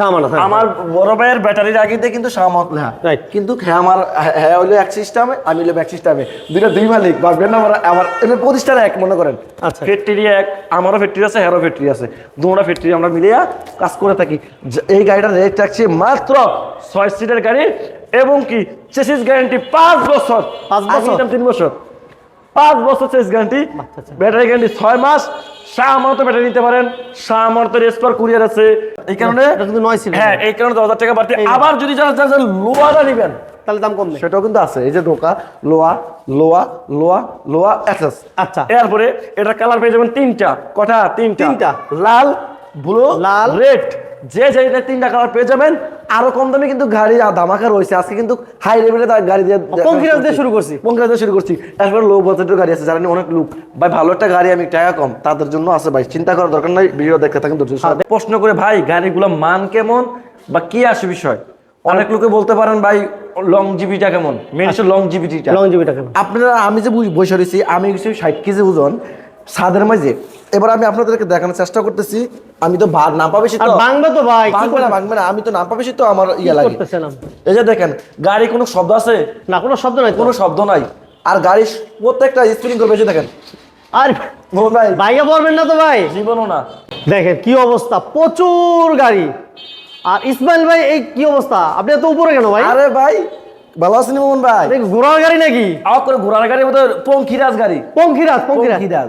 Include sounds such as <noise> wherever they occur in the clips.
হ্যাঁ আমার বড় ভাইয়ের ব্যাটারির আগেতে কিন্তু সামত লেখা Right. কিন্তু হ্যাঁ আমার হ্যাঁ হলো এক সিস্টেমে আমি হলো এক সিস্টেমে দুইটা দুই মালিক ভাববেন না আমার আমার প্রতিষ্ঠান এক মনে করেন। আচ্ছা। ফ্যাক্টরি এক আমারও ফ্যাক্টরি আছে হ্যারও ফ্যাক্টরি আছে। দুটা ফ্যাক্টরি আমরা মিলিয়ে কাজ করে থাকি। এই গাড়িটার রেট থাকছে মাত্র ছয় সিটের গাড়ি এবং কি চেসিস গ্যারান্টি পাঁচ বছর। পাঁচ বছর? তিন বছর। পাঁচ বছর চেস গ্যারান্টি। ব্যাটারি গ্যারান্টি ছয় মাস। শাহ আমানত ব্যাটারি নিতে পারেন শাহ আমানতের স্পার কুরিয়ার আছে। এই কারণে? এটা কিন্তু নয় সিলিন্ডার। হ্যাঁ এই কারণে দশ হাজার টাকা বাড়তি। আবার যদি যারা যারা লোয়াটা নেবেন। তাহলে দাম কমবে। সেটাও কিন্তু আছে। এই যে ডোকা লোয়া লোয়া লোয়া লোয়া অ্যাক্সেস আচ্ছা। এরপরে এটা কালার পেয়ে যাবেন তিনটা। কটা? তিনটা। তিনটা। লাল ব্লু লাল। রেড যে যে এটা তিনটা কালার পেয়ে যাবেন আরও কম দামে কিন্তু গাড়ি ধামাকা রয়েছে। আজকে কিন্তু হাই লেভেলে গাড়ি দিয়ে পঙ্কিরাজ দিয়ে শুরু করছি। পঙ্কিরাজ দিয়ে শুরু করছি। তারপরে লো বাজেটের গাড়ি আছে যারা অনেক লুক ভাই ভালো একটা গাড়ি আমি টাকা কম তাদের জন্য আছে ভাই চিন্তা করার দরকার নাই ভিডিও দেখতে থাকেন প্রশ্ন করে ভাই গাড়িগুলো মান কেমন বা কি আসে বিষয়? অনেক লোকে বলতে পারেন ভাই লং জিবিটা কেমন? মেন লং জিবিটিটা লং জিবি টাকা আপনারা আমি যে বসে রয়েছি আমি কিছু ষাট কেজি ওজন সাদের মাঝে। এবার আমি আপনাদেরকে দেখানোর চেষ্টা করতেছি। আমি তো ভাত নাম পাবেছি তো বাংলা তো ভাই ভাঙবে না ভাঙবে না আমি তো নাম পাবেছি তো আমার ইয়ে লাগে। এই যে দেখেন গাড়ি কোনো শব্দ আছে? না কোনো শব্দ নাই কোনো শব্দ নাই। আর গাড়ি প্রত্যেকটা স্পিনিং করে বেশি দেখেন। আর ভাই। বাইকে পড়বেন না তো ভাই। জীবনও না। দেখেন কি অবস্থা প্রচুর গাড়ি। আর ইসমাইল ভাই এই কি অবস্থা? আপনি এত উপরে কেন ভাই? আরে ভাই ভালো আছেন মোহন ভাই? ঘোড়ার গাড়ি নাকি? আওয়াজ করে ঘোড়ার গাড়ির মতো পঙ্খিরাজ গাড়ি। পঙ্খিরাজ। পঙ্খিরাজ।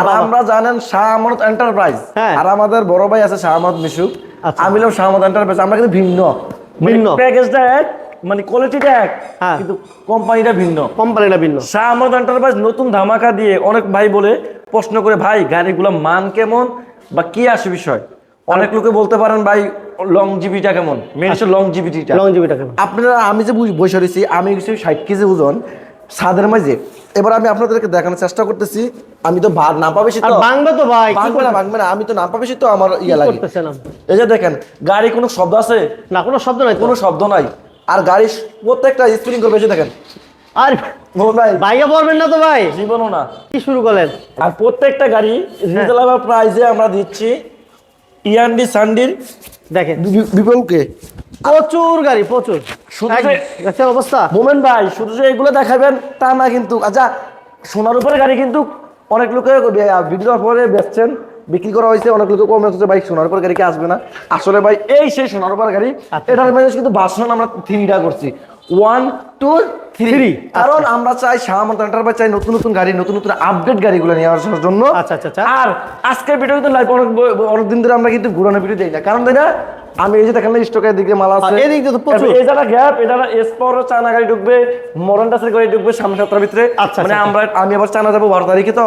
আর আমরা জানেন শাহ এন্টারপ্রাইজ হ্যাঁ। আর আমাদের বড় ভাই আছে শাহ মিশুক আচ্ছা। আমি শাহ এন্টারপ্রাইজ আমরা কিন্তু ভিন্ন। ভিন্ন। প্যাকেজটা এক মানে কোয়ালিটিটা এক হ্যাঁ। কিন্তু কোম্পানিটা ভিন্ন। কোম্পানিটা ভিন্ন। শাহ এন্টারপ্রাইজ নতুন ধামাকা দিয়ে অনেক ভাই বলে প্রশ্ন করে ভাই গাড়িগুলো মান কেমন বা কি আসে বিষয়? অনেক লোকে বলতে পারেন ভাই লং জিবিটা কেমন? মেন লং জিবিটিটা লং জিবি টাকা আপনারা আমি যে বসে রয়েছি আমি ষাট কেজি ওজন। সাদের মাঝে। এবার আমি আপনাদেরকে দেখানোর চেষ্টা করতেছি। আমি তো ভাত নাম পাবেছি তো তো ভাই কি ভাঙবে না ভাঙবে না। আমি তো নাম পাবেছি তো আমার ইয়ে লাগে। এই যে দেখেন গাড়ি কোনো শব্দ আছে? না কোনো শব্দ নাই কোনো শব্দ নাই। আর গাড়ি প্রত্যেকটা স্পিনিং করে বেশি দেখেন। আর ভাই। পড়বেন না তো ভাই। জীবনও না। কি শুরু করলেন? আর প্রত্যেকটা গাড়ি রিজনেবল প্রাইসে আমরা দিচ্ছি। ইয়ান্ডি সান্ডির দেখেন। বিপুলকে প্রচুর গাড়ি প্রচুর। শুধু অবস্থা। মোমেন ভাই শুধু যে এগুলো দেখাবেন তা না কিন্তু। আচ্ছা সোনার উপরে গাড়ি কিন্তু অনেক লোকে ভিডিও পরে বেচছেন। বিক্রি করা হয়েছে অনেক লোকে কমে হচ্ছে ভাই সোনার উপর গাড়ি কি আসবে না? আসলে ভাই এই সেই সোনার উপর গাড়ি। আচ্ছা। এটার মেজাজ কিন্তু বাসন আমরা থ্রিটা করছি। ওয়ান টু থ্রি কারণ আমরা চাই শাহমত এন্টারপ্রাইজ চাই নতুন নতুন গাড়ি নতুন নতুন আপডেট গাড়িগুলো নিয়ে আসার জন্য। আচ্ছা, আচ্ছা, আচ্ছা। আর আজকের ভিডিও কিন্তু লাইভ অনেক অনেক দিন ধরে আমরা কিন্তু ঘুরানো ভিডিও দিই না। কারণ তাই না? আমি এই যে দেখেন স্টকের দিকে মাল আছে। আর এদিক দিয়ে তো প্রচুর। এই যারা গ্যাপ এটা এসপর চানা গাড়ি ঢুকবে মরন টাসের গাড়ি ঢুকবে সামনে সপ্তাহের ভিতরে। আচ্ছা, মানে আচ্ছা। আমরা আমি আবার চানা যাব বারো তারিখে তো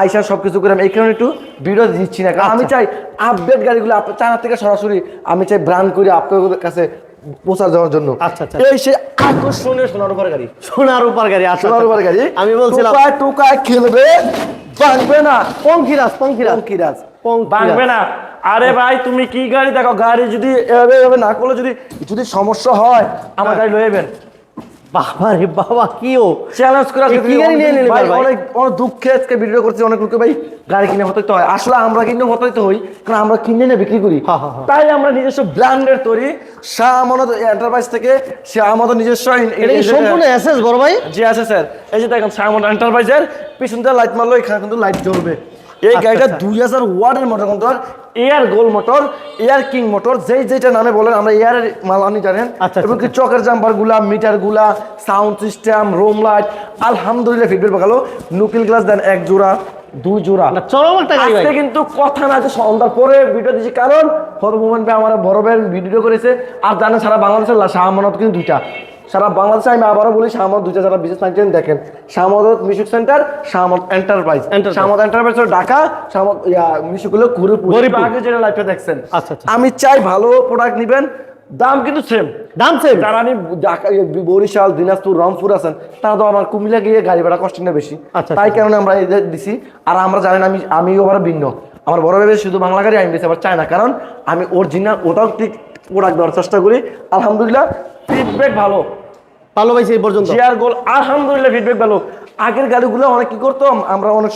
আইসা সবকিছু করে আমি এই কারণে একটু ভিডিও দিচ্ছি না। কারণ আমি আচ্ছা। চাই আপডেট গাড়িগুলো চানা থেকে সরাসরি আমি চাই ব্র্যান্ড করে আপনাদের কাছে পৌঁছা যাওয়ার জন্য। আচ্ছা, আচ্ছা। এই সে আকর্ষণীয় সোনার উপর গাড়ি। সোনার উপর গাড়ি আচ্ছা সোনার উপর গাড়ি। আমি বলছিলাম টুকায় টুকায় খেলবে বাঁচবে না। পঙ্কিরাজ পঙ্কিরাজ। পঙ্কিরাজ। ভাঙবে না। আরে ভাই তুমি কি গাড়ি? দেখো গাড়ি যদি এভাবে এভাবে না করলে যদি যদি সমস্যা হয় আমার হ্যাঁ। গাড়ি লইবেন বাবা রে বাবা চ্যালেঞ্জ করে এ কি গাড়ি নিয়ে নিলেন ভাই? অনেক অনেক দুঃখে আজকে ভিডিও করছি অনেক লোকে ভাই গাড়ি কিনে হয়। আসলে আমরা কিনে হতে হই কারণ আমরা কিনে বিক্রি করি। তাই আমরা নিজস্ব ব্র্যান্ডের তৈরি শাহ আমানত এন্টারপ্রাইজ থেকে সে আমাদের নিজস্ব সম্পূর্ণ এসএস বড় ভাই? জি আছে স্যার এই যে দেখেন সামন এন্টারপ্রাইজের পিছন দিয়ে লাইট মারলো এখানে কিন্তু লাইট জ্বলবে। এই আচ্ছা, গাড়িটা আচ্ছা। দুই হাজার ওয়ার্ডের motor control air goal motor air king motor যেই যেটা নামে বলেন আমরা এয়ারের মাল আনি জানেন? আচ্ছা, এবং কি চকের জাম্পারগুলা মিটারগুলা সাউন্ড সিস্টেম রুম লাইট আলহামদুলিল্লাহ ফিডব্যাক ভালো। নুকিল গ্লাস দেন এক জোড়া দুই জোড়া। চরম একটা গাড়ি ভাই। আজকে কিন্তু কথা না যে সন্ধ্যার পরে ভিডিও দিচ্ছি কারণ হরমোহন ভাই আমার বড় ভাইয়ের ভিডিও করেছে। আর জানেন সারা বাংলাদেশের লা- শাহ আমানত কিন্তু দুইটা। সারা বাংলাদেশে আমি আবারও বলি শাহ আমানত দুইটা যারা বিশেষ সাইন্টিফিক দেখেন Shah Amanat music centre Shah Amanat enterprise Enterprise। Shah Amanat enterprise Dhaka Shah Amanat music হলো ঘুরিপুর গরিবপুর। আগে যেটা দেখছেন। আচ্ছা, আচ্ছা। আমি চাই ভালো প্রোডাক্ট নিবেন দাম কিন্তু সেম দাম সেম যারা আমি ঢাকা বরিশাল দিনাজপুর রংপুর আছেন তারা তো আমার কুমিল্লা গিয়ে গাড়ি ভাড়া কষ্ট না বেশি। আচ্ছা, তাই কারণে আমরা এদের দিছি। আর আমরা জানেন আমি আমিও আবার ভিন্ন। আমার বড় ভেবে শুধু বাংলা গাড়ি আমি বেশি আবার চাই না। কারণ আমি অরিজিনাল ওটাও ঠিক প্রোডাক্ট দেওয়ার চেষ্টা করি। আলহামদুলিল্লাহ ফিডব্যাক ভালো। ভালো ভাই সেই পর্যন্ত। জিয়ার গোল আলহামদুলিল্লাহ ফিডব্যাক ভালো। আগের গাড়িগুলো অনেক কি করতাম? আমরা অনেক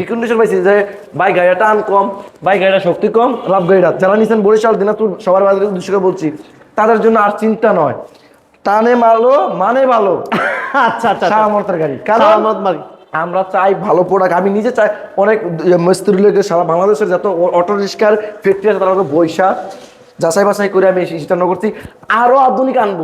রিকন্ডিশন পাইছি যে ভাই গাড়িটা টান কম ভাই গাড়িটা শক্তি কম লাভ গাড়িটা যারা নিছেন বরিশাল দিনাজপুর সবার বাজারে দুশো করে বলছি তাদের জন্য আর চিন্তা নয়। টানে ভালো মানে ভালো। <laughs> আচ্ছা আচ্ছা শাহ গাড়ি। কারণ আমরা চাই ভালো প্রোডাক্ট আমি নিজে চাই অনেক মিস্ত্রি লোকের সারা বাংলাদেশের যত অটো রিক্সার ফ্যাক্টরি আছে তারা বৈশা যাচাই বাছাই করে আমি সিদ্ধান্ত করছি। আরও আধুনিক আনব।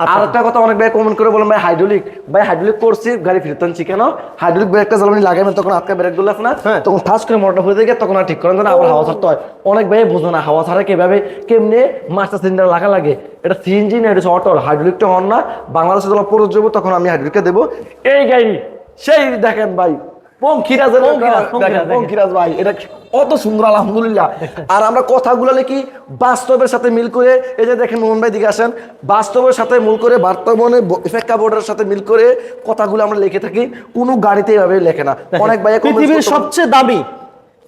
আচ্ছা। আর একটা কথা অনেক ভাই কমেন্ট করে বলেন ভাই হাইড্রোলিক ভাই হাইড্রোলিক করছি গাড়ি ফিরতে আনছি কেন? হাইড্রোলিক ব্রেকটা জ্বালানি লাগাবেন তখন আজকে ব্রেকগুলো না? হ্যাঁ। তখন ঠাস করে মোটরটা হয়ে যায় তখন আর ঠিক করেন আবার হাওয়া ছাড়তে হয়। অনেক ভাই বোঝো না হাওয়া ছাড়া কীভাবে কেমনে মাস্টার সিলিন্ডার লাগা লাগে। এটা সিএনজি না এটা অটল হাইড্রোলিকটা হন না। বাংলাদেশে যখন প্রযোজ্য তখন আমি হাইড্রোলিকটা দেবো। এই গাড়ি সেই দেখেন ভাই পঙ্খিরাজের পঙ্খিরাজ, পঙ্খিরাজ, দেখেন, দেখেন। পঙ্খিরাজ ভাই এটা অত সুন্দর আলহামদুলিল্লাহ। আর আমরা কথাগুলো লিখি বাস্তবের সাথে মিল করে। এই যে দেখেন মোহন ভাই দিকে আসেন। বাস্তবের সাথে মিল করে বর্তমানে প্রেক্ষাপটের সাথে মিল করে কথাগুলো আমরা লিখে থাকি। কোনো গাড়িতে এভাবে লেখে না। অনেক ভাই পৃথিবীর সবচেয়ে দামি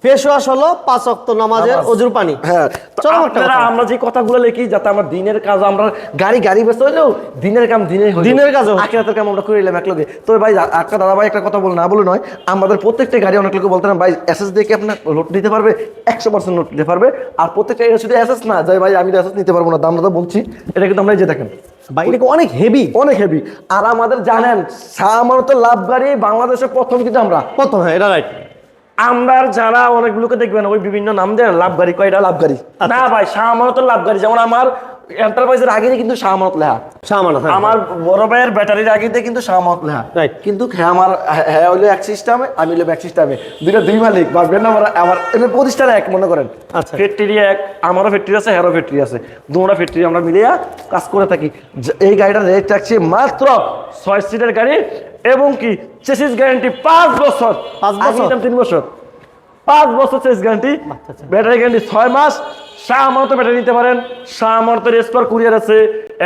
ফেস ওয়াশ হলো পাঁচ অক্ত নামাজের নামাজ। অজুর পানি। হ্যাঁ তো আপনারা। আমরা যে কথাগুলো লিখি যাতে আমরা দিনের কাজ আমরা গাড়ি গাড়ি ব্যস্ত হইলেও দিনের কাম দিনে দিনের কাজে। আখিরাতের কাম আমরা করে নিলাম এক তো ভাই একটা দাদা ভাই একটা কথা বল না বলে নয় আমাদের প্রত্যেকটা গাড়ি অনেক লোক বলতে না ভাই এসএস দিয়ে কি আপনার লোড নিতে পারবে? একশো পার্সেন্ট লোড নিতে পারবে। আর প্রত্যেকটা এটা শুধু এসএস না যাই ভাই আমি এসএস নিতে পারব না দাম তো বলছি। এটা কিন্তু আমরা যে দেখেন। ভাই অনেক হেভি অনেক হেভি আর আমাদের জানেন সামানত লাভ গাড়ি বাংলাদেশের প্রথম কিন্তু আমরা। প্রথম হ্যাঁ এটা রাইট আমরা যারা অনেকগুলোকে দেখবেন ওই বিভিন্ন নাম দেয় লাভ গাড়ি কয়টা লাভ গাড়ি? না ভাই শাহমানত লাভ গাড়ি যেমন আমার এন্টারপ্রাইজের আগে কিন্তু শাহমানত লেখা। সামানা হ্যাঁ। আমার বড় ভাইয়ের ব্যাটারির আগে দিয়ে কিন্তু শাহমানত লেখা। Right. কিন্তু হ্যাঁ আমার হ্যাঁ হইল এক সিস্টেমে আমি হইল এক সিস্টেমে দুইটা দুই মালিক ভাববেন না আমার আমার প্রতিষ্ঠান এক মনে করেন। আচ্ছা। ফ্যাক্টরি এক আমারও ফ্যাক্টরি আছে হ্যারো ফ্যাক্টরি আছে। দুটা ফ্যাক্টরি আমরা মিলিয়ে কাজ করে থাকি। এই গাড়িটার রেট রাখছি মাত্র ছয় সিটের গাড়ি এবং কি চেসিস গ্যারান্টি পাঁচ বছর পাঁচ বছর? তিন বছর পাঁচ বছর চেস গ্যারান্টি আচ্ছা। ব্যাটারি গ্যারান্টি ছয় মাস শাহ আমানত ব্যাটারি নিতে পারেন। শাহ আমানতের এসপার কুরিয়ার আছে।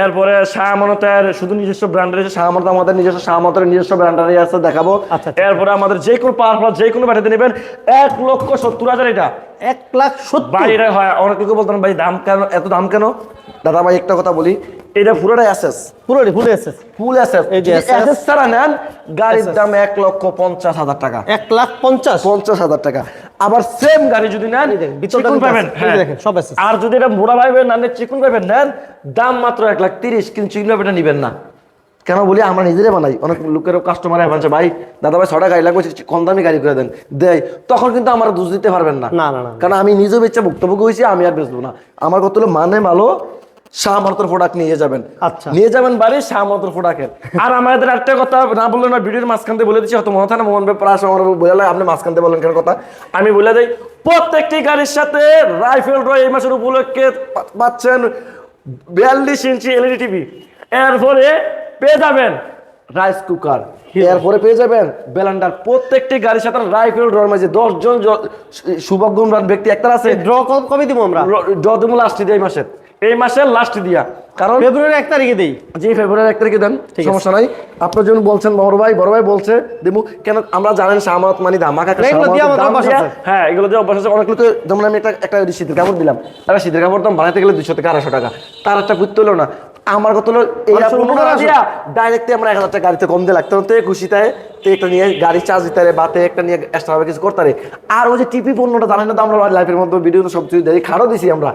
এরপরে শাহ আমানতের শুধু নিজস্ব ব্র্যান্ডের আছে শাহ আমানত আমাদের নিজস্ব শাহ আমানতের নিজস্ব ব্র্যান্ডারই আছে দেখাবো। আচ্ছা, আচ্ছা। এরপরে আমাদের যে কোনো পাওয়ার যে কোনো ব্যাটারি নেবেন এক লক্ষ সত্তর হাজার এটা। এক লাখ সত্তর। ভাই এটা হয় অনেক লোকে বলতেন ভাই দাম কেন এত দাম কেন? দাদা ভাই একটা কথা বলি এটা পুরোটাই অ্যাসেস পুরোটি ফুল এসেছে ফুল অ্যাসেস এই যে অ্যাসেস ছাড়া নেন গাড়ির দাম এক লক্ষ পঞ্চাশ হাজার টাকা। এক লাখ পঞ্চাশ। পঞ্চাশ হাজার টাকা। আবার সেম গাড়ি যদি নেন দেখেন, পাবেন হ্যাঁ। দেখেন, সব আছে। আর যদি এটা মোড়া পাইবেন না চিকুন পাইবেন নেন দাম মাত্র এক লাখ তিরিশ কিন্তু চিকুন পাইবেন নিবেন না। কেন বলি আমরা নিজেরাই বানাই। অনেক লোকের কাস্টমার বলছে ভাই দাদা ভাই ছটা গাড়ি লাগবে কম দামি গাড়ি করে দেন দেয়। তখন কিন্তু আমার দোষ দিতে পারবেন না না। কারণ আমি নিজেও বেচে ভুক্তভোগী হয়েছি আমি আর বেচবো না। আমার কত হলো? মানে ভালো শাহমারতর প্রোডাক্ট নিয়ে যাবেন আচ্ছা। নিয়ে যাবেন বাড়ি শাহমারতর প্রোডাক্টের আর আমাদের একটা কথা না বললে না ভিডিওর মাঝখান দিয়ে বলে দিচ্ছি হয়তো মনে থাকে না মোহন সময় আমার বলে আপনি মাঝখান দিয়ে বলেন কেন কথা আমি বলে দিই প্রত্যেকটি গাড়ির সাথে রাইফেল রয় এই মাসের উপলক্ষে পাচ্ছেন বিয়াল্লিশ ইঞ্চি এলইডি টিভি এরপরে পেয়ে যাবেন রাইস কুকার এরপরে পেয়ে যাবেন বেলান্ডার প্রত্যেকটি গাড়ির সাথে রাইফেল ড্রয়ের মাঝে দশজন সৌভাগ্যবান ব্যক্তি একটা আছে ড্র কবে দিব আমরা যদমু লাস্ট দিয়ে এই মাসের এই মাসের লাস্ট দিয়া। কারণ ফেব্রুয়ারি এক তারিখে দেই। জি ফেব্রুয়ারি এক তারিখে দেন। সমস্যা নাই। আপনার জন্য বলছেন বড় ভাই বড় ভাই বলছে দেবু কেন আমরা জানেন সামাত মানি দামা কাকা। হ্যাঁ এগুলো দিয়ে অভ্যাস আছে। অনেকগুলো তো যেমন আমি একটা একটা শীতের কাপড় দিলাম। তারা শীতের কাপড় দাম বাড়াতে গেলে দুশো থেকে আড়াইশো টাকা। তার একটা বুঝতে হলো না আমার কত হলো ডাইরেক্ট আমরা এক হাজার টাকা গাড়িতে কম দিয়ে লাগতো তো খুশি তাই তো একটা নিয়ে গাড়ি চার্জ দিতে পারে বা একটা নিয়ে এক্সট্রা কিছু করতে পারে। আর ওই যে টিপি পণ্যটা জানেন না তো আমরা লাইফের মধ্যে ভিডিও সব কিছু খারও দিছি আমরা।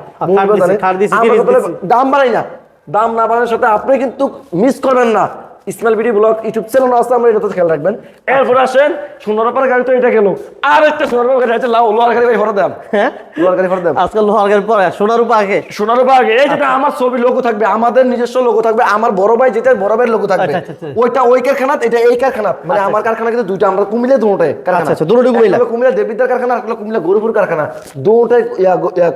দাম বাড়াই না। দাম না বাড়ানোর সাথে আপনি কিন্তু মিস করবেন না। Ismail BD blog YouTube channel আছে আমরা এটাতে খেয়াল রাখবেন। এরপর আসেন সোনারপাড়ার গাড়ি তো এটা গেল আর একটা সোনারপাড়ার গাড়ি আছে লাউ লোহার গাড়ি ভাই ভরে দেন। হ্যাঁ? লোহার গাড়ি ভরে দেন। আজকাল লোহার গাড়ি পরে সোনার উপর আগে। সোনারূপা আগে। এই যেটা আমার ছবি লোগো থাকবে আমাদের নিজস্ব লোগো থাকবে আমার বড় ভাই যেটা বড় ভাইয়ের লোগো থাকবে। আচ্ছা, আচ্ছা, আচ্ছা। ওইটা ওই কারখানাত এটা এই কারখানাত। মানে আমার কারখানা কিন্তু দুইটা আমরা কুমিল্লা দুটোটাই কারখানা। আচ্ছা, আচ্ছা, দুটোটাই কুমিল্লা। কুমিল্লা দেবিদ্দার কারখানা আর কুমিল্লা গরুপুর কারখানা। দুটোটাই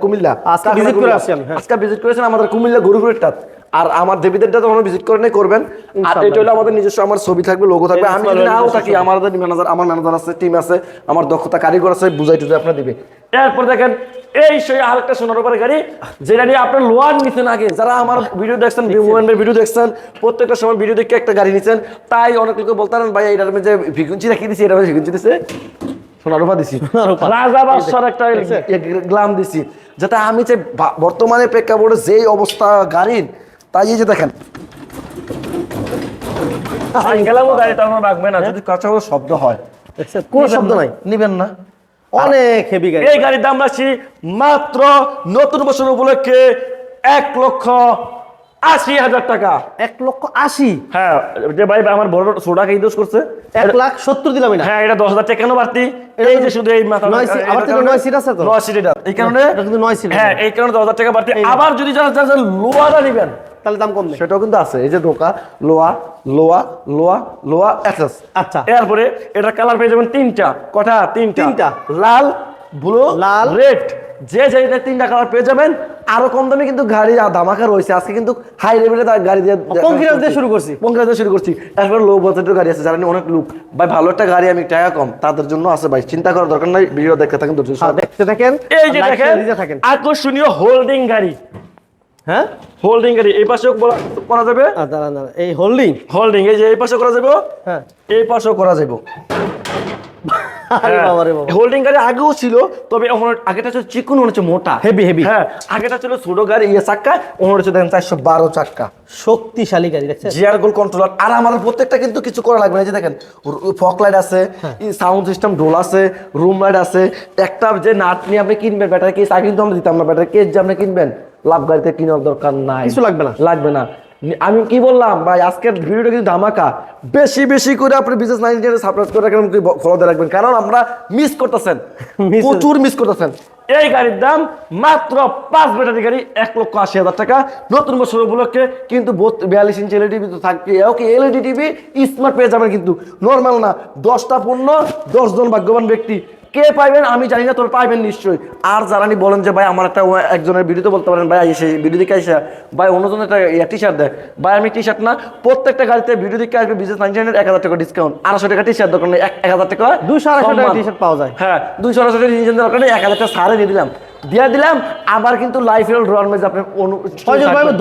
কুমিল্লা। আজকে visit করে কুমিল্লা। আসছি আমি, হ্যাঁ। আজকে ভিজিট করেছেন আমাদের কুমিল্লা গরুপুরেরটা আর আমার দেবীদেরটা তো ভিজিট করে নাই করবেন। আর এটা হলো আমাদের নিজস্ব আমার ছবি থাকবে লোগো থাকবে। আমি যদি নাও থাকি আমাদের ম্যানেজার আমার ম্যানেজার আছে টিম আছে আমার দক্ষতা কারিগর আছে বুঝাই টুঝাই আপনার দিবে। এরপর দেখেন এই সেই আরেকটা সোনার উপরে গাড়ি যেটা নিয়ে আপনার লোয়ার নিছেন আগে। যারা আমার ভিডিও দেখছেন মোবাইলের ভিডিও দেখছেন প্রত্যেকটা সময় ভিডিও দেখে একটা গাড়ি নিছেন তাই অনেক লোকে বলতেন ভাই এটার মধ্যে ভিকুঞ্চি রাখি দিছি এটা ভিকুঞ্চি দিছে সোনার দিছি। একটা গ্লাম দিছি। যাতে আমি যে বর্তমানে প্রেক্ষাপটে যেই অবস্থা গাড়ির তাই এই যে দেখেন। রাখবে না যদি কাঁচা শব্দ হয়? কোনো শব্দ নাই। নিবেন না। অনেক হেভি গাড়ি। এই গাড়ির দাম রাখছি মাত্র নতুন বছর উপলক্ষে এক লক্ষ আশি হাজার টাকা। এক লক্ষ আশি? হ্যাঁ যে ভাই আমার বড় ছোটাকে ইউজ করছে। এক লাখ সত্তর দিলাম না হ্যাঁ এটা দশ হাজার টাকা কেন বাড়তি এই যে শুধু এই মাথা নয় সিট- আছে নয় সিট এটা। এই কারণে নয় সিট হ্যাঁ এই কারণে দশ হাজার টাকা বাড়তি। আবার যদি যারা যারা লোয়াটা নিবেন তাহলে দাম কমবে সেটাও কিন্তু আছে। এই যে ডোকা লোয়া লোয়া লোয়া লোয়া অ্যাক্সেস আচ্ছা। এরপরে এটা কালার পেয়ে যাবেন তিনটা কটা? তিনটা। তিনটা। লাল ব্লু লাল। রেড। যে যে তিনটা কালার পেয়ে যাবেন আরও কম দামে কিন্তু গাড়ি ধামাকা রয়েছে। আজকে কিন্তু হাই লেভেলে তার গাড়ি দিয়ে পঙ্কিরাজ দিয়ে শুরু করছি। পঙ্কিরাজ দিয়ে শুরু করছি। তারপরে লো বাজেটের গাড়ি আছে যারা অনেক লুক ভাই ভালো একটা গাড়ি আমি টাকা কম তাদের জন্য আছে ভাই। চিন্তা করার দরকার নাই ভিডিও দেখতে থাকেন ধৈর্য হ্যাঁ, দেখতে থাকেন। এই যে দেখেন আকর্ষণীয় হোল্ডিং গাড়ি। হ্যাঁ? হোল্ডিং গাড়ি এই পাশেও করা যাবে? আ, দাঁড়ান দাঁড়ান এই হোল্ডিং হোল্ডিং এই যে এই পাশে করা যাবে? হ্যাঁ। এই পাশেও করা যাবে। <laughs> হোল্ডিং গাড়ি আগেও ছিল তবে আগেটা ছিল চিকুন হচ্ছে মোটা। হেভি হেভি হ্যাঁ আগেটা ছিল ছোট গাড়ি ইয়ে চাক্কা ওখানে হচ্ছে দেখেন চারশো বারো চাক্কা। শক্তিশালী গাড়ি দেখছেন? জিয়ার গোল কন্ট্রোলার আর আমাদের প্রত্যেকটা কিন্তু কিছু করা লাগবে না যে দেখেন ফক লাইট আছে সাউন্ড সিস্টেম ডোল আছে রুম লাইট আছে একটা যে নাট নিয়ে আপনি কিনবেন ব্যাটারি কেস আগে কিন্তু আমরা দিতাম না ব্যাটারি কেস যে আপনি কিনবেন লাভ গাড়িতে কেনার দরকার নাই। কিছু লাগবে না। লাগবে না। আমি কি বললাম ভাই আজকের ভিডিওটা কিন্তু ধামাকা। বেশি বেশি করে আপনি বিজনেস নাইন সাবস্ক্রাইব করে রাখবেন ফলো দিয়ে রাখবেন। কারণ আমরা মিস করতেছেন। <laughs> প্রচুর মিস করতেছেন। এই গাড়ির দাম মাত্র পাঁচ ব্যাটারি গাড়ি এক লক্ষ আশি হাজার টাকা। নতুন বছর উপলক্ষে কিন্তু বিয়াল্লিশ ইঞ্চি এলইডি টিভি তো থাকবে ওকে এলইডি টিভি স্মার্ট পেয়ে যাবেন কিন্তু। নর্মাল না দশটা পণ্য দশজন ভাগ্যবান ব্যক্তি। কে পাইবেন আমি জানি না তোর পাইবেন নিশ্চয়ই। আর যারা বলেন যে ভাই আমার একটা একজনের ভিডিওতে বলতে পারেন ভাই এসে ভিডিও দিকে এসে ভাই অন্যজন একটা টি শার্ট দেয় ভাই আমি টি শার্ট না প্রত্যেকটা গাড়িতে ভিডিও দিকে আসবে বিজনেস নাইনটি এক হাজার টাকা ডিসকাউন্ট আড়াইশো টাকা টি শার্ট দোকানে এক হাজার টাকা দুশো আড়াইশো টাকা টি-শার্ট পাওয়া যায়। হ্যাঁ দুই সরাসরি ইঞ্জিন দরকার নেই এক হাজার টাকা সারে দিয়ে দিলাম। দিয়ে দিলাম আবার কিন্তু লাইফ এর ড্রোন মেজ আপনি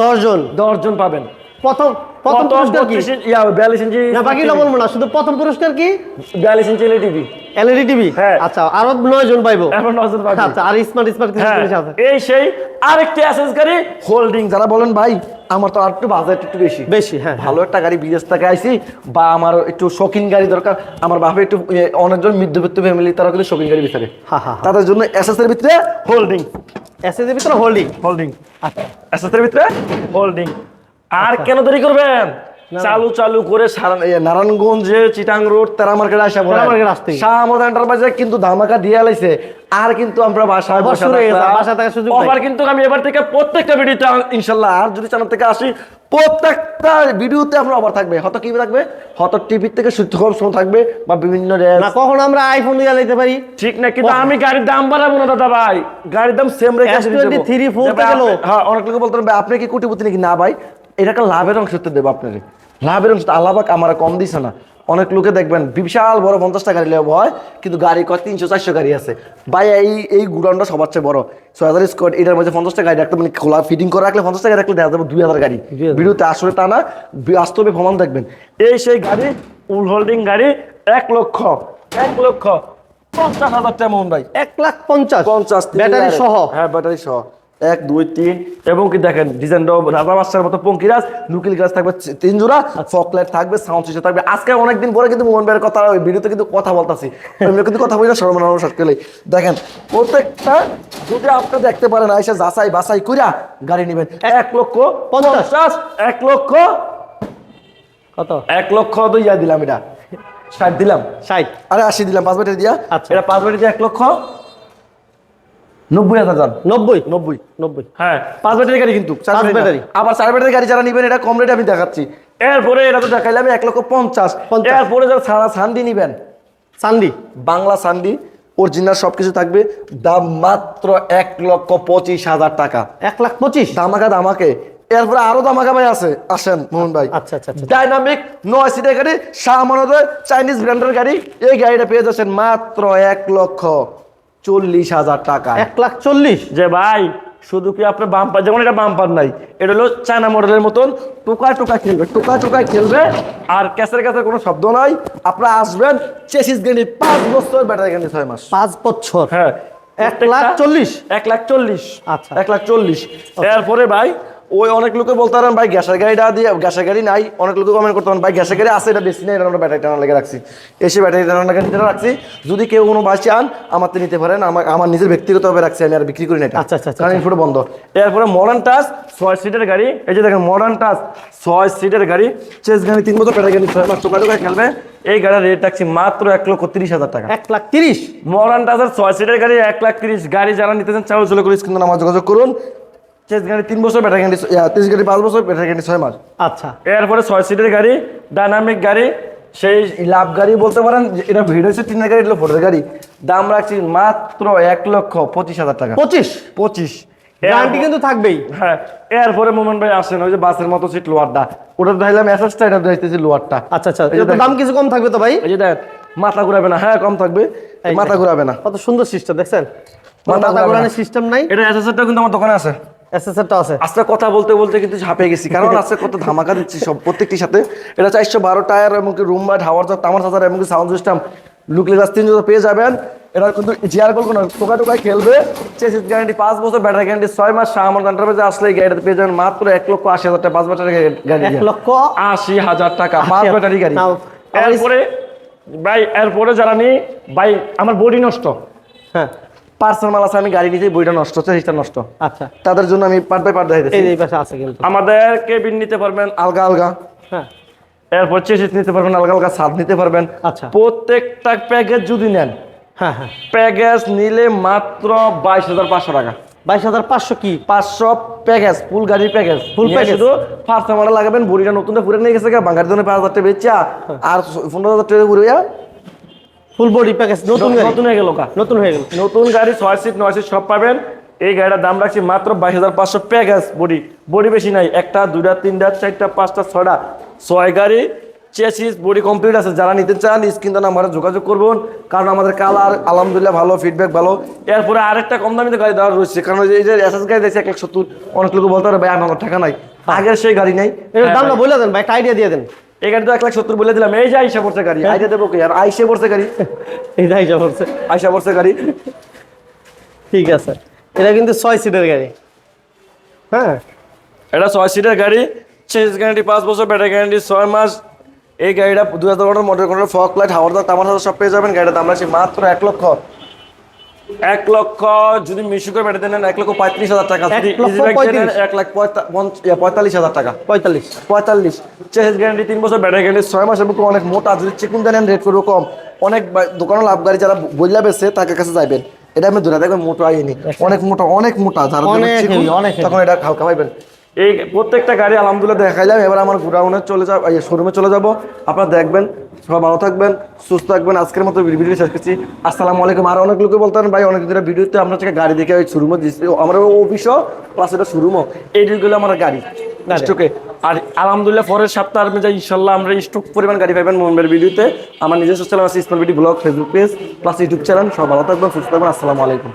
দশজন। দশজন পাবেন। প্রথম প্রথম পুরস্কার কি? ইয়া, বিয়াল্লিশ ইঞ্চি না বলব না শুধু প্রথম পুরস্কার কি? বিয়াল্লিশ inch LED TV. LED TV? হ্যাঁ। আচ্ছা আরও নয় জন পাইবো। এখন নজর পাবেন আচ্ছা আর স্মার্ট স্মার্ট কিছু হ্যাঁ, জিনিস আছে। এই সেই আরেকটি অ্যাসেস গাড়ি হোল্ডিং যারা বলেন ভাই আমার তো আর একটু বাজেট একটু বেশি। বেশি হ্যাঁ ভালো একটা গাড়ি বিদেশ থেকে আইছি বা আমার একটু শৌখিন গাড়ি দরকার আমার বাপে একটু অনেকজন মধ্যবিত্ত ফ্যামিলি তারা কিন্তু শৌখিন গাড়ি বিচারে। হা, হা, হা। তাদের জন্য এসএস এর ভিতরে হোল্ডিং এসএসডি ভিতরে হোল্ডিং হোল্ডিং এসএস এর ভিতরে হোল্ডিং আর কেন দেরি করবেন? চালু চালু করে নারায়ণগঞ্জে চিটাং রোড তেরা মার্কেট আসা। শাহ আমাদের এন্টারপ্রাইজে কিন্তু ধামাকা দিয়ে লাইছে আর কিন্তু আমরা বাসায় আবার বসে থাকার সুযোগ নাই। কিন্তু আমি এবার থেকে প্রত্যেকটা ভিডিওতে ইনশাল্লাহ আর যদি চ্যানেল থেকে আসি প্রত্যেকটা ভিডিওতে আমরা অফার থাকবে। হয়তো কি থাকবে? হয়তো টিভির থেকে সুযোগ সময় থাকবে বা বিভিন্ন না কখন আমরা আইফোন দিয়ে লাইতে পারি। ঠিক না কিন্তু আমি গাড়ির দাম বাড়াবো না দাদা ভাই। গাড়ির দাম সেম রেখে আসি S23 দেবো। full যে ভাই থেকে low। আপনি- হ্যাঁ অনেক লোক বলতে পারেন, আপনি কি কোটিপতি নাকি? না ভাই। এটা একটা লাভের অংশ তো দেবো আপনাকে লাভের অংশ আল্লাহ পাক আমার কম দিছে না। অনেক লোকে দেখবেন বিশাল বড় পঞ্চাশটা গাড়ি লেব হয় কিন্তু গাড়ি কয় তিনশো চারশো গাড়ি আছে। ভাই এই এই গুডাউনটা সবার চেয়ে বড়। ছয় হাজার স্কোয়ার এটার মধ্যে পঞ্চাশটা গাড়ি রাখতে মানে খোলা ফিটিং করে রাখলে পঞ্চাশটা গাড়ি রাখলে দেখা যাবে দুই হাজার গাড়ি। 2000 ভিডিওতে আসলে তা না বাস্তবে ভ্রমণ দেখবেন। এই সেই গাড়ি উল হোল্ডিং গাড়ি এক লক্ষ এক লক্ষ পঞ্চাশ হাজার টাকা মোহন ভাই। এক লাখ পঞ্চাশ। পঞ্চাশ ব্যাটারি সহ। হ্যাঁ ব্যাটারি সহ। এক দুই তিন এবং কি দেখেন ডিজাইন রাজা মাস্টার মতো পঙ্কিরাজ নুকিল গাছ থাকবে তিন জোড়া ফকলাইট থাকবে সাউন্ড সিস্টেম থাকবে। আজকে অনেকদিন পরে কিন্তু মোহন ভাইয়ের কথা ওই ভিডিওতে কিন্তু কথা বলতাছি। এমনি কিন্তু কথা বলি না সর্বনাম সরকারে দেখেন প্রত্যেকটা যদি আপনি দেখতে পারেন আইসা যাচাই বাছাই কইরা গাড়ি নেবেন। এক লক্ষ পঞ্চাশ। এক লক্ষ কত? এক লক্ষ দুই ইয়া দিলাম এটা। ষাট দিলাম। ষাট। আরে আশি দিলাম পাঁচ ব্যাটারি দিয়া। আচ্ছা। এটা পাঁচ ব্যাটারি দিয়ে এক লক্ষ নব্বই হাজার যান। নব্বই? নব্বই। নব্বই। হ্যাঁ পাঁচ ব্যাটারি গাড়ি কিন্তু চার ব্যাটারি। আবার চার ব্যাটারি গাড়ি যারা নিবেন এটা কম রেটে আমি দেখাচ্ছি। এরপরে এটা তো দেখাইলাম এক লক্ষ পঞ্চাশ। এরপরে যারা সারা নিবেন সান্ডি? বাংলা সান্ডি অরিজিনাল সবকিছু থাকবে দাম মাত্র এক লক্ষ পঁচিশ হাজার টাকা। এক লাখ পঁচিশ? দামাকা দামাকে এরপরে আরও দামাকা ভাই আছে আসেন মোহন ভাই। আচ্ছা আচ্ছা আচ্ছা। ডাইনামিক নয় সিটের গাড়ি শাহ আমানতের চাইনিজ ব্র্যান্ডের গাড়ি এই গাড়িটা পেয়ে যাচ্ছেন মাত্র এক লক্ষ চল্লিশ হাজার টাকা। এক লাখ চল্লিশ। যে ভাই শুধু কি আপনার বাম্পার যেমন এটা বাম্পার নাই এটা হলো চায়না মডেলের মতন টোকা টোকা খেলবে টোকা টোকা খেলবে। আর ক্যাসের ক্যাসের কোনো শব্দ নাই। আপনারা আসবেন চেসিস গেন্ডি পাঁচ বছর ব্যাটারি গাড়ি ছয় মাস। পাঁচ বছর। হ্যাঁ এক লাখ চল্লিশ। এক লাখ চল্লিশ। আচ্ছা। এক লাখ চল্লিশ। এরপরে ভাই ওই অনেক লোকে বলতে পারেন ভাই গ্যাসের গাড়িটা দিয়ে গ্যাসের গাড়ি নাই। অনেক লোকে কমেন্ট করতে পারেন ভাই গ্যাসের গাড়ি আছে এটা বেশি নেই এটা আমরা ব্যাটারি টানা লেগে রাখছি। এসে ব্যাটারি টানা লেগে রাখছি। যদি কেউ কোনো ভাই চান আমার তো নিতে পারেন আমার আমার নিজের ব্যক্তিগতভাবে রাখছি আমি আর বিক্রি করি না আচ্ছা, আচ্ছা, আচ্ছা, কারণ ইনফোটা বন্ধ। এরপরে মডার্ন টাচ ছয় সিটের গাড়ি। এই যে দেখেন মডার্ন টাচ ছয় সিটের গাড়ি। চেস গাড়ি তিন বছর ব্যাটারি গাড়ি ছয় মাস টোকা টোকা খেলবে। এই গাড়ির রেট রাখছি মাত্র এক লক্ষ তিরিশ হাজার টাকা। এক লাখ তিরিশ? মডার্ন টাচের ছয় সিটের গাড়ি এক লাখ তিরিশ। গাড়ি যারা নিতে চান চাউল চলে করে কিন্তু আমার যোগাযোগ করুন। চেস গাড়ি তিন বছর ব্যাটারি গাড়ি তিরিশ গাড়ি পাঁচ বছর ব্যাটারি গাড়ি ছয় মাস। আচ্ছা। এরপরে ছয় সিটের গাড়ি ডাইনামিক গাড়ি সেই লাভ গাড়ি বলতে পারেন এটা ভিড় হয়েছে তিনের গাড়ি ফোটের গাড়ি। দাম রাখছি মাত্র এক লক্ষ পঁচিশ হাজার টাকা। পঁচিশ? পঁচিশ। গ্যারান্টি কিন্তু থাকবেই। হ্যাঁ এরপরে মোমেন ভাই আসেন ওই যে বাসের মতো সিট লোয়ারটা ওটা ধরলাম এসএসটা এটা ধরতেছি লোয়ারটা আচ্ছা আচ্ছা। এটা দাম কিছু কম থাকবে তো ভাই? এই যে দেখ মাথা ঘুরাবে না। হ্যাঁ কম থাকবে। মাথা ঘুরাবে না। কত সুন্দর সিস্টেম দেখছেন? মাথা ঘোরানোর। সিস্টেম নাই। এটা এসএসটা কিন্তু আমার দোকানে আছে। এসএসআরটা আছে। আজকে কথা বলতে বলতে কিন্তু ঝাঁপে গেছি। কারণ আজকে কত ধামাকা দিচ্ছি সব প্রত্যেকটির সাথে। এটা চারশো বারো টায়ার এমনকি রুম বা হাওয়ার চার তামার চার্জার এমনকি সাউন্ড সিস্টেম লুকলে গাছ তিন জোড়া পেয়ে যাবেন। এটা কিন্তু জিয়ার কল কোনো টোকা টোকায় খেলবে। চেসিস গ্যারান্টি পাঁচ বছর ব্যাটারি গ্যারান্টি ছয় মাস শাহমন এন্টারপ্রাইজে আসলে গাড়িটা পেয়ে যাবেন। মাত্র এক লক্ষ আশি হাজার টাকা পাঁচ ব্যাটারি গাড়ি এক লক্ষ আশি হাজার টাকা পাঁচ ব্যাটারি গাড়ি এরপরে ভাই এরপরে যারা নি ভাই আমার বডি নষ্ট। হ্যাঁ। পার্সেল মাল আছে আমি গাড়ি নিতেই বইটা নষ্ট চেসিসটা নষ্ট। আচ্ছা। তাদের জন্য আমি পার্ট বাই পার্ট দেখাইতেছি। এই পাশে আছে কিন্তু। আমাদের কেবিন নিতে পারবেন আলগা আলগা। হ্যাঁ। এরপর চেসিস নিতে পারবেন আলগা আলগা ছাদ নিতে পারবেন। আচ্ছা। প্রত্যেকটা প্যাকেজ যদি নেন হ্যাঁ হ্যাঁ। প্যাকেজ নিলে মাত্র বাইশ হাজার পাঁচশো টাকা। বাইশ হাজার পাঁচশো কি? পাঁচশো প্যাকেজ ফুল গাড়ির প্যাকেজ Full package? শুধু ফার্স্ট মডেল লাগাবেন বুড়িটা নতুনটা ফুরে নিয়ে গেছে বাঙালির জন্য পাঁচ হাজার টাকা বেচা আর পনেরো হাজার টাকা ঘুরে ফুল বডি প্যাকেজ নতুন গাড়ি? নতুন হয়ে গেল কা। নতুন হয়ে গেল। নতুন গাড়ি ছয় সিট নয় সিট সব পাবেন। এই গাড়িটার দাম রাখছি মাত্র বাইশ হাজার পাঁচশো প্যাকেজ বডি বডি বেশি নাই একটা দুটা তিনটা চারটা পাঁচটা ছয়টা। ছয় গাড়ি চেসিস বডি কমপ্লিট আছে। যারা নিতে চান স্ক্রিন তো নাম্বারে যোগাযোগ করবেন। কারণ আমাদের কালার আলহামদুলিল্লাহ ভালো ফিডব্যাক ভালো। এরপরে আরেকটা কম দামিতে গাড়ি দেওয়া রয়েছে। কারণ এই যে এসএস গাড়ি দেখছি এক লাখ সত্তর অনেক লোক বলতে পারে ভাই আমার টাকা নাই। আগের সেই গাড়ি নাই। এটার দামটা বলে দেন ভাই একটা আইডিয়া দিয়ে দেন। এই গাড়ি তো এক লাখ সত্তর বলে দিলাম এই যে আইসা পড়ছে গাড়ি আইসা দেবো কি আর? আইসে পড়ছে গাড়ি? <laughs> এই যা বলছে আইসা পড়ছে গাড়ি? ঠিক আছে। এটা কিন্তু ছয় সিটের গাড়ি। হ্যাঁ? এটা ছয় সিটের গাড়ি চেঞ্জ গ্যারান্টি পাঁচ বছর ব্যাটারি গ্যারান্টি ছয় মাস। এই গাড়িটা দু হাজার মডেল কন্ট্রোল ফক লাইট হাওয়ার দাম তামার সব পেয়ে যাবেন। গাড়িটা দাম রাখছি মাত্র এক লক্ষ। এক লক্ষ যদি মিশু করে ব্যাটারি নেন এক লক্ষ পঁয়ত্রিশ হাজার টাকা। এক লাখ পঁয়তাল্লিশ হাজার টাকা। পঁয়তাল্লিশ। পঁয়তাল্লিশ। চেস গ্যারান্টি তিন বছর ব্যাটারি গ্যারান্টি ছয় মাসের এবং অনেক মোটা। যদি চিকুন দেন রেট করব কম। অনেক দোকানে লাভ যারা বইলা বেছে তাদের কাছে যাবেন এটা আমি ধরে দেখবেন মোটা আইনি অনেক মোটা অনেক মোটা। যারা অনেক। তখন এটা হালকা পাইবেন। এই প্রত্যেকটা গাড়ি আলহামদুলিল্লাহ দেখাইলাম। এবার আমার গোডাউনে চলে যাব শোরুমে চলে যাব। আপনারা দেখবেন সবাই ভালো থাকবেন সুস্থ থাকবেন। আজকের মতো ভিডিও শেষ করছি। আসসালামু আলাইকুম। আর অনেক লোকে বলতেন ভাই অনেক দিনের ভিডিওতে আমরা থেকে গাড়ি দেখে ওই শোরুমে দিচ্ছি আমার অফিসও প্লাস এটা শোরুমও এই দিকগুলো আমার গাড়ি স্টকে আর আলহামদুলিল্লাহ পরের সপ্তাহ আমি যাই ইনশাল্লাহ আমরা স্টক পরিমাণ গাড়ি পাইবেন মোবাইল ভিডিওতে। আমার নিজস্ব চ্যানেল আছে smart video blog Facebook page plus YouTube channel সব ভালো থাকবেন সুস্থ থাকবেন। আসসালামু আলাইকুম।